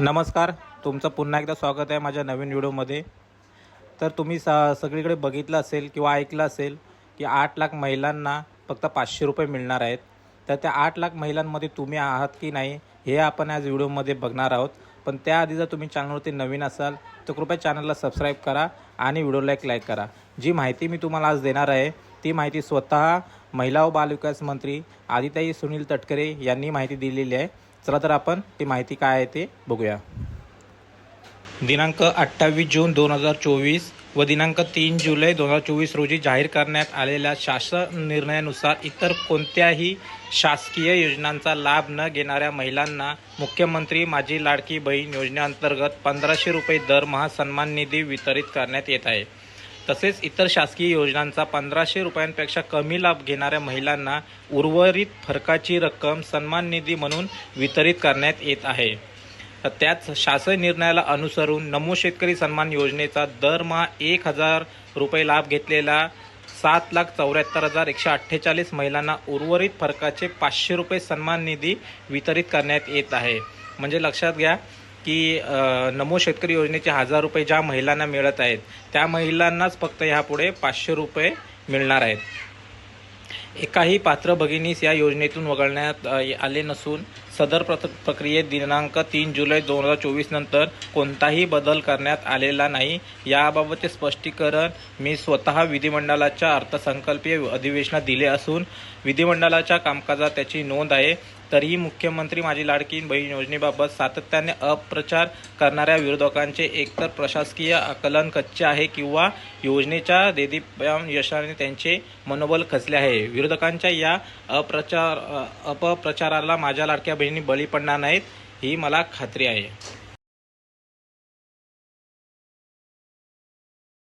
नमस्कार तुमचं पुन्हा एकदा स्वागत आहे माझ्या नवीन व्हिडिओमध्ये. तर तुम्ही स सगळीकडे बघितलं असेल किंवा ऐकलं असेल की आठ लाख महिलांना फक्त पाचशे रुपये मिळणार आहेत. तर त्या आठ लाख महिलांमध्ये तुम्ही आहात की नाही हे आपण आज व्हिडिओमध्ये बघणार आहोत. पण त्याआधी जर तुम्ही चॅनलवरती नवीन असाल तर कृपया चॅनलला सबस्क्राईब करा आणि व्हिडिओला एक लाईक करा. जी माहिती मी तुम्हाला आज देणार आहे ती माहिती स्वतः महिला व बालविकास मंत्री आदिताई सुनील तटकरे यांनी माहिती दिलेली आहे. चला तर आपण ती माहिती काय आहे ते बघूया. दिनांक अठ्ठावीस जून दोन हजार चोवीस व दिनांक तीन जुलै दोन हजार चोवीस रोजी जाहीर करण्यात आलेल्या शासन निर्णयानुसार इतर कोणत्याही शासकीय योजनांचा लाभ न घेणाऱ्या महिलांना मुख्यमंत्री माझी लाडकी बहीण योजनेअंतर्गत पंधराशे रुपये दरमहा सन्मान निधी वितरित करण्यात येत आहे. तसेच इतर शासकीय योजनांचा पंधराशे रुपयांपेक्षा कमी लाभ घेणाऱ्या महिलांना उर्वरित फरकाची रक्कम सन्मान निधी म्हणून वितरित करण्यात येत आहे. तर त्याच शासन निर्णयाला अनुसरून नमो शेतकरी सन्मान योजनेचा दरमहा एक हजार रुपये लाभ घेतलेला सात लाख चौऱ्याहत्तर हजार एकशे अठ्ठेचाळीस महिलांना उर्वरित फरकाचे पाचशे रुपये सन्मान निधी वितरित करण्यात येत आहे. म्हणजे लक्षात घ्या की नमो शेतकरी योजनेचे हजार रुपये ज्या महिलांना मिळत आहेत त्या महिलांनाच फक्त ह्यापुढे पाचशे रुपये मिळणार आहेत. एकाही पात्र भगिनीस या योजनेतून वगळण्यात आले नसून सदर प्रत प्रक्रियेत दिनांक तीन जुलै दोन हजार चोवीस नंतर कोणताही बदल करण्यात आलेला नाही. याबाबतचे स्पष्टीकरण मी स्वतः विधिमंडळाच्या अर्थसंकल्पीय अधिवेशनात दिले असून विधिमंडळाच्या कामकाजात त्याची नोंद आहे. तरीही मुख्यमंत्री माझी लाडकी बहीण योजनेबाबत सातत्याने अप्रचार करणाऱ्या विरोधकांचे एकतर प्रशासकीय आकलन कच्चे आहे किंवा योजनेच्या देदीप्याम यशाने त्यांचे मनोबल खचले आहे. विरोधकांच्या या अप्रचार अपप्रचाराला माझ्या लाडक्या बहिणी बळी पडणार नाहीत ही मला खात्री आहे.